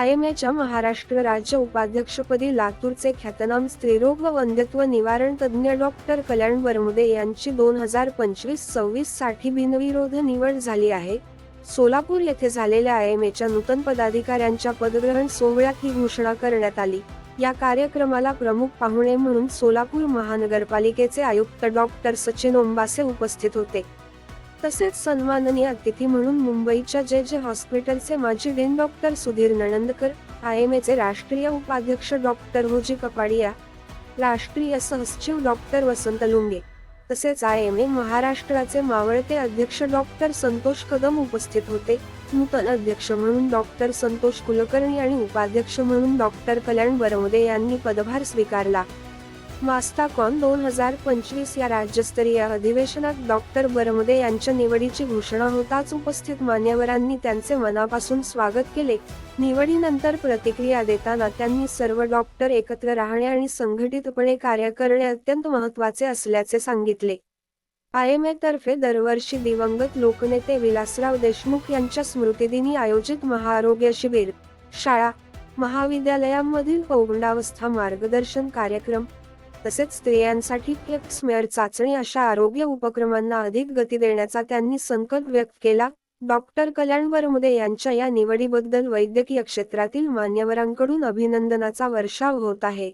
आयएमएच्या महाराष्ट्र राज्य उपाध्यक्षपदी लातूरचे ख्यातनाम स्त्रीरोग व वंध्यत्व निवारण तज्ज्ञ डॉक्टर कल्याण बरमुदे यांची दोन हजार पंचवीस सव्वीससाठी बिनविरोध निवड झाली आहे. सोलापूर येथे झालेल्या आयएमएच्या नूतन पदाधिकाऱ्यांच्या पदग्रहण सोहळ्यात ही घोषणा करण्यात आली. या कार्यक्रमाला प्रमुख पाहुणे म्हणून सोलापूर महानगरपालिकेचे आयुक्त डॉक्टर सचिन ओंबासे उपस्थित होते. तसेच सन्माननीय अतिथी म्हणून मुंबईच्या जे जे हॉस्पिटलचे माजी डीन डॉक्टर सुधीर नणंदकर एचे राष्ट्रीय उपाध्यक्ष डॉक्टर होजी कपाडिया राष्ट्रीय सहसचिव डॉक्टर वसंत लुंगे तसेच आय एम ए महाराष्ट्राचे मावळते अध्यक्ष डॉक्टर संतोष कदम उपस्थित होते. नूतन अध्यक्ष म्हणून डॉक्टर संतोष कुलकर्णी आणि उपाध्यक्ष म्हणून डॉक्टर कल्याण बरमुदे यांनी पदभार स्वीकारला. वास्ताकॉन दोन हजार पंचवीस या राज्यस्तरीय अधिवेशनात डॉक्टर बरमदे यांच्या निवडीची घोषणा होताच उपस्थित मान्यवरांनी त्यांचे मनापासून स्वागत केले. निवडीनंतर प्रतिक्रिया देताना त्यांनी सर्व डॉक्टर एकत्र राहणे आणि संघटितपणे कार्य करणे अत्यंत महत्त्वाचे असल्याचे सांगितले. आयएमए तर्फे दरवर्षी दिवंगत लोकनेते विलासराव देशमुख यांच्या स्मृतिदिनी आयोजित महाआरोग्य शिबिर शाळा महाविद्यालयांमधील पौगंडावस्था मार्गदर्शन कार्यक्रम तसेच स्त्रियांसाठी स्मेअर चाचणी अशा आरोग्य उपक्रमांना अधिक गती देण्याचा त्यांनी संकल्प व्यक्त केला. डॉक्टर कल्याण वरमुदे यांच्या या निवडीबद्दल वैद्यकीय क्षेत्रातील मान्यवरांकडून अभिनंदनाचा वर्षाव होत आहे.